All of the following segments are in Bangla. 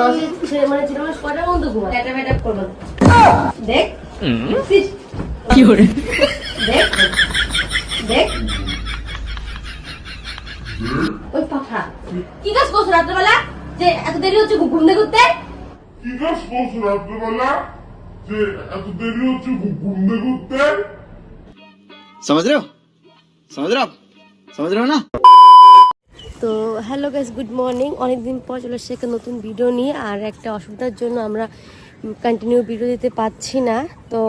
বাজে মানুষের মানে দেখ দেখছিস? দেখ দেখ ওই পাঠা কি কাজ করছো রাত্রেবেলা যে এত দেরি হচ্ছে ঘুম ঘুম দিয়ে করতে কি কাজ করছো রাত্রেবেলা যে এত দেরি হচ্ছে ঘু- ঘুম থেকে উঠতে समझ रहे हो समझ रहे हो आप समझ रहे हो ना তো হ্যালো গাইস গুড মর্নিং অনেকদিন পর চলে এসেছে একটা নতুন ভিডিও নিয়ে আর একটা অসুবিধার জন্য আমরা কন্টিনিউ ভিডিও দিতে পাচ্ছি না তো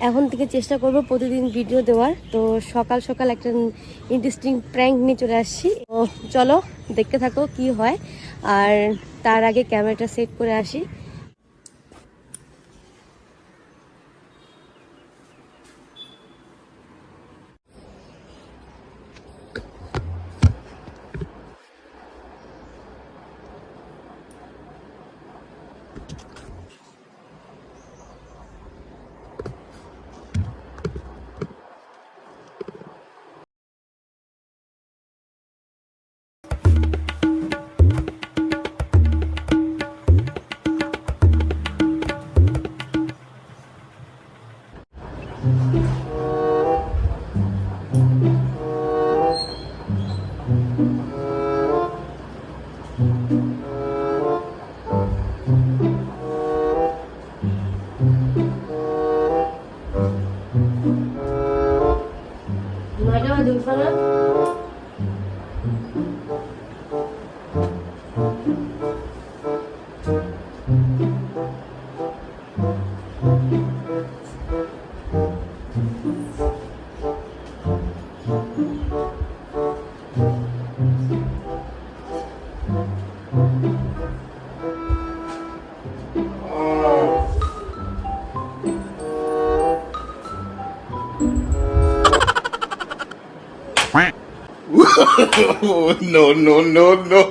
এখন থেকে চেষ্টা করব প্রতিদিন ভিডিও দেওয়ার তো সকাল সকাল একটা ইন্টারেস্টিং প্র্যাঙ্ক নিয়ে চলে আসছি তো চলো দেখতে থাকো কি হয়। আর তার আগে ক্যামেরাটা সেট করে আসি। no no no no.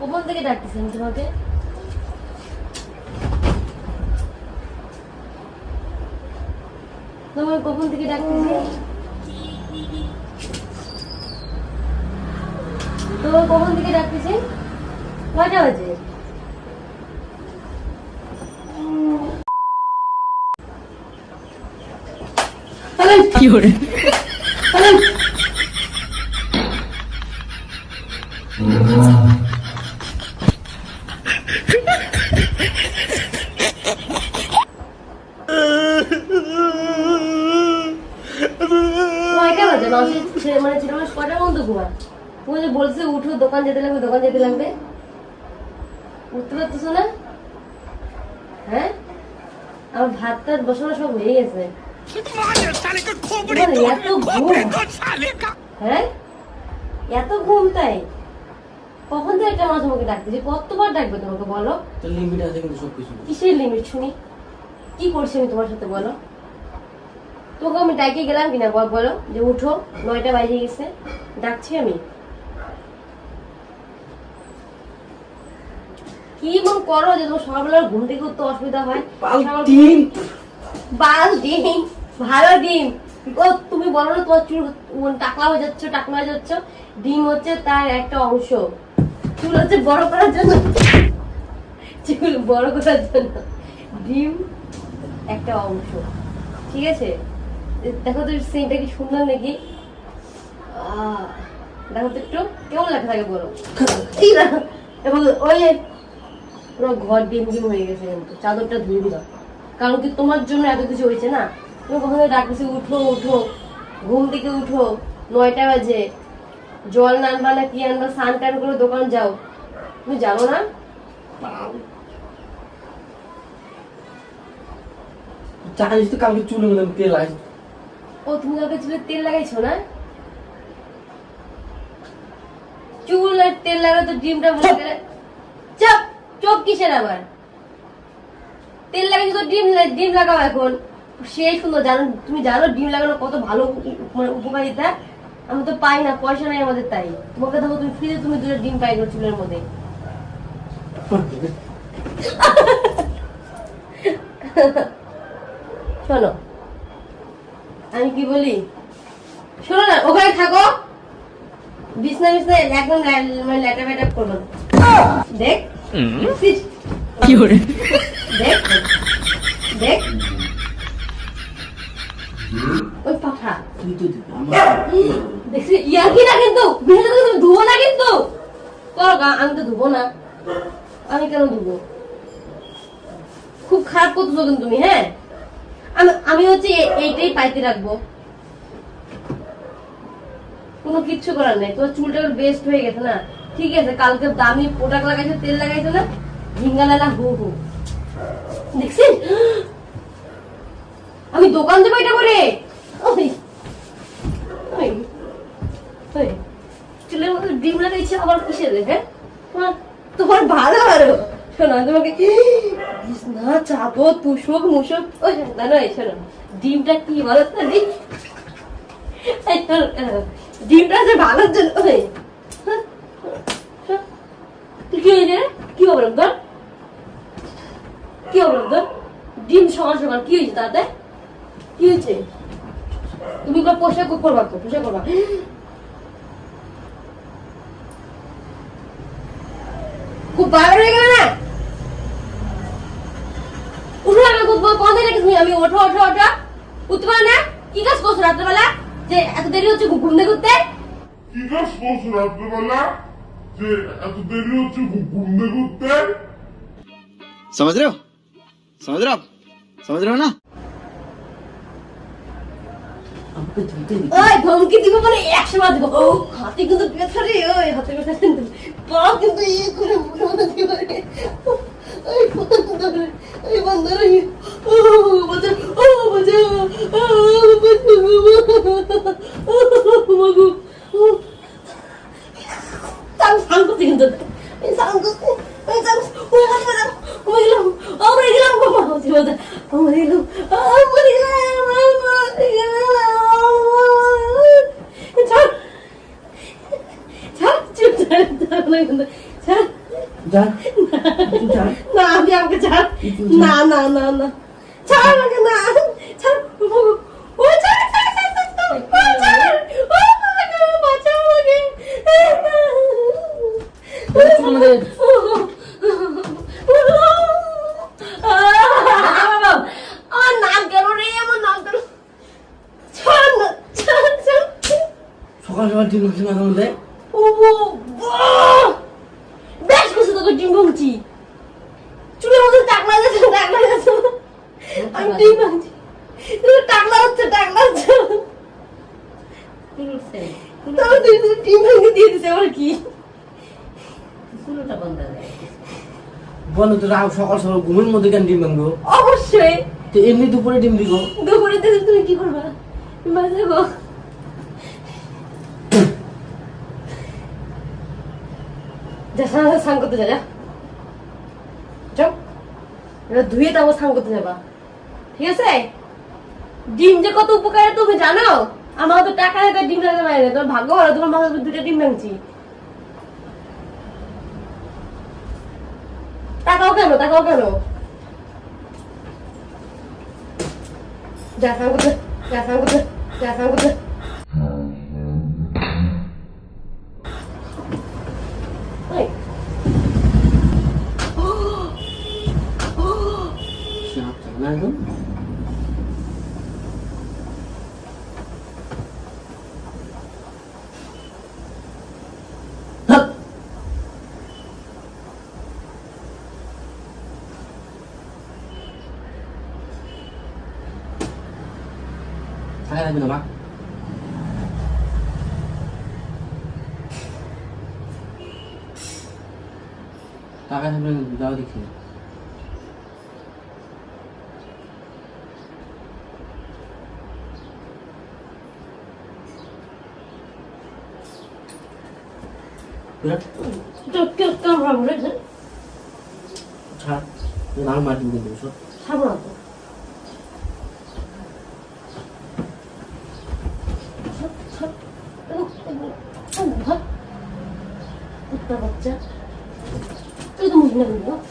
উঠবো থেকে ডাকতেছি আমি তোমাকে? তোমাকে কখন থেকে ডাকতেছি তোমার কখন থেকে ডাকতেছি কয়টা বাজে? মানুষের ছেলে মানে ছেলে মানুষ কয়টা বন্ধ ঘুমায়? তুমি যে বলছে উঠো, দোকান যেতে লাগবে, দোকান যেতে লাগবে। উঠতে পারতেছো না? হ্যাঁ? আমার ভাত টাত বসানো সব হয়ে গেছে। হ্যাঁ? এত ঘুম তাই? কখন থেকে একটা তোমাকে ডাকতেছি? কতবার ডাকবে তোমাকে বলো? লিমিট আছে কিন্তু সবকিছু কিসের লিমিট শুনি? কি করছি আমি তোমার সাথে বলো? তোকে আমি ডাকে গেলাম কিনা বলো যে উঠো নয়টা বাজে গেছে। ডাকছি আমি। কি মন করো যে তোমার সকালবেলা ঘুম থেকে উঠতে অসুবিধা হয়? সকাল- ডিম বাল ডিম ভালো ডিম। ও তুমি বলো না তোমার চুল উম, টাকলা হয়ে যাচ্ছ টাকলা হয়ে যাচ্ছ। ডিম হচ্ছে তার একটা অংশ। চুল হচ্ছে বড় করার জন্য। চুল বড় করার জন্য। ডিম একটা অংশ। ঠিক আছে? দেখো তো সিনটা কি সুন্দর নাকি? দেখো তো একটু। কেমন লেখা থাকে বলো? এবং ওই পুরো ঘর ডিম ডিম হয়ে গেছে কিন্তু। চাদরটা ধুয়ে দিলাম। কারণ কি তোমার জন্য এত কিছু হয়েছে না? কখনো ডাকতেছি উঠো উঠো। ঘুম থেকে উঠো নয়টা বাজে। জল আনবা না কি আনবা স্নান টান করে দোকান যাও। তুমি জানো না? জানিস তো কালকে চুলে তেল ও তুমি কালকে চুলে তেল লাগাইছো না? চুল আর তেল লাগা তো ডিমটা বলে গেলে চাপ! চোখ কিসের আবার? তেল লাগাইছো তো ডিম ডিম লাগাও এখন। সেই সুন্দর জানো তুমি জানো ডিম লাগানো কত ভালো মানে উপকারিতা আমি তো পাই না পয়সা নাই আমাদের তাই। তোমাকে দেখো তুমি ফ্রিতে তুমি দুটো ডিম পাই গো চুলের মধ্যে। শোনো আমি কি বলি? শোনো না ওখানে থাকো। বিছনা বিছনা একদম মানে ল্যাটা ব্যাটা করব না। দেখ। দেখছিস? দেখ দেখ। ওই পাঠা তুই তো দেখছি ইয়ার্কি না কিন্তু? বিশেষ তুমি ধুবো না কিন্তু? করো আমি তো ধুবো না। আমি কেন ধুবো? খুব খারাপ করতেছো কিন্তু তুমি হ্যাঁ? আমি আমি হচ্ছে এইটাই পাইতে রাখব। কোনো কিচ্ছু করার নেই। তোর চুলটা বেস্ট হয়ে গেছে না? ঠিক আছে কালকে দামি প্রোডাক্ট লাগাইছে তেল লাগাইছে না? ঝিঙ্গালালা হু হু। দেখছিস দোকান দেবো এটা করে? ডিম লাগাইছে আবার কিসে দেখে তোমার তোমার ভালো আরও। শোনো তোমাকে না চাপো তুষক ওই না না শোনো ডিমটা কি বলো তো ডিমটা যে ভালোর জন্য ওই হ্যাঁ, হ্যাঁ। তুই কি হয়েছে? কি বললাম তোর? কি বললাম তোর? ডিম সকাল সকাল কি হয়েছে তাতে? কি হয়েছে তুমি কোনো পোশাক করবা তো পোশাক করবা খুব বাইরে হয়ে গেল না উঠো না খুব কখন থেকে রেখেছি আমি ওঠো ওঠো ওঠো উঠতে পারো না কি কাজ করছো রাত্রেবেলা যে এত দেরি হচ্ছে ঘু- ঘুম থেকে উঠতে কি কাজ করছো রাত্রেবেলা যে এত দেরি হচ্ছে ঘু- ঘুম থেকে উঠতে समझ रहे हो समझ रहे हो आप समझ रहे हो ना আমাকে ধুতে দিবি। ওই, ধমকি দিব মানে একশো বার দিব ও, হাতে কিন্তু ব্যথা রে, ওই, হাতে ব্যথা কিন্তু পা কিন্তু ইয়ে করে মুখে মনে দিব রে ওই বন্ধরে ওই বন্ধরে ও বাজা ও বাজা ও বাজা ও মাগু তাম সাং করতে কিন্তু এই সাং করতে ওই সাং ওই হাতে ব্যথা ও গেলাম ও মরে গেলাম বাবা ও মরে গেলাম ও মরে গেলাম ও মরে গেলাম ছাড় ছাড় চুপ ছাড় ছাড় না কিন্তু ছাড় যা, তুই যা। না আপনি আমাকে ছাড় না না না না ছাড় আমাকে না ছাড় ও ছাড় ছাড় ছাড় ছাড়, ছাড় ও ছাড় ও আমাকে বাঁচাও আমাকে চুল দে। আমার নাক গেল রে আমার ডিম ভাঙছি চুলের মধ্যে টাকলা যাচ্ছে টাকলা যাচ্ছে আমি ডিম ভাঙছি টাকলা হচ্ছে টাকলা হচ্ছে। তাহলে তুই তুই ডিম ভেঙে দিয়ে দিছে আবার কি? বলো তো রাও সকাল সকাল ঘুমের মধ্যে কেন ডিম ভাঙবো? অবশ্যই। তো এমনি দুপুরে ডিম দিব। দুপুরে থেকে তুমি কি করবা? বাঁচাবো যা করতে যা যা। যাও। এটা ধুয়ে তারপর স্নান করতে যাবা। ঠিক আছে? ডিম যে কত উপকারে তুমি জানো? আমার তো টাকা হাতে ডিম লাগাতে পারে না তোমার ভাগ্য ভালো, তোমার মাথা দুটো ডিম ভাঙছি। টাকাও কেন? টাকাও কেন? যা 여러분? hai bên đường ăn ta hai bên đường giao thì kiểu 그래? 또 껴다 하고 그래? 자, 나랑 마주고 놓으셔. 사보라고. 이따 먹자. 이거 먹는 거야?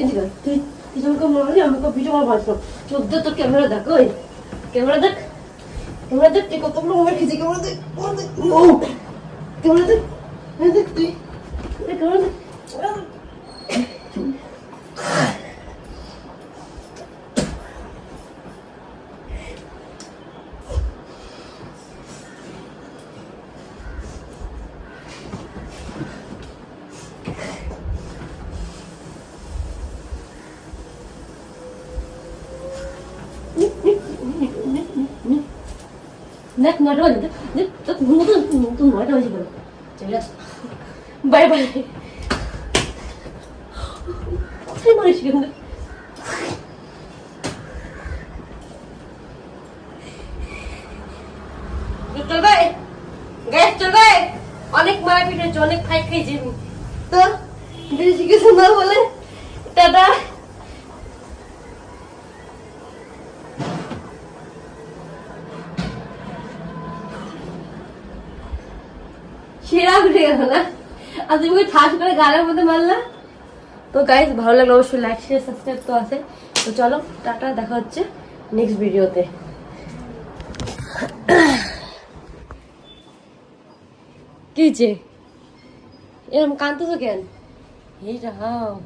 এদিকে। তুই তুই যখন মারলি আমাকে ভিডিও কল পারছ চোদ্দ তোর ক্যামেরা দেখ, ওই। ক্যামেরা দেখ। ক্যামেরা দেখ, তুই কতগুলো মোবাইল খেয়েছি ক্যামেরা দেখ ক্যামেরা দেখ। ক্যামেরা দেখ দেখ, তুই এই ক্যামেরা দেখ ক্যামেরা দেখ। দেখ নটা বাজে দেখ দেখ তোর মতো তুই নটা বাজে বলো চলে আস বাই বাই কোথায় মারিস কিন্তু চল ভাই গ্যাস চল ভাই অনেক মারপিট হয়েছে অনেক ফাইট খেয়েছি আমি। তো বেশি কিছু না বলে টাটা সেরা উঠে গেল না। আর তুমি ওই ঠাস করে গালের মধ্যে মারলা? তো গাইজ ভালো লাগল অবশ্যই লাইক শেয়ার সাবস্ক্রাইব তো আছে। তো চলো, টাটা, দেখা হচ্ছে নেক্সট ভিডিওতে কি হয়েছে? এরকম কাঁদতেছো কেন? এই রাম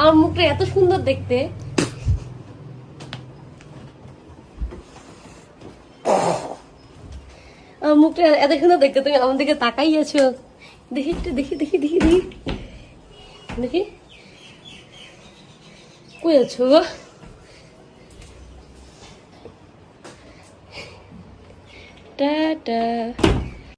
আমার মুখটা এত সুন্দর দেখতে। মুখটা এতক্ষণ দেখতে, তুমি আমার দিকে তাকাই আছো। দেখি একটু, দেখি দেখি দেখি দেখি। দেখি। কই আছো গো? টাটা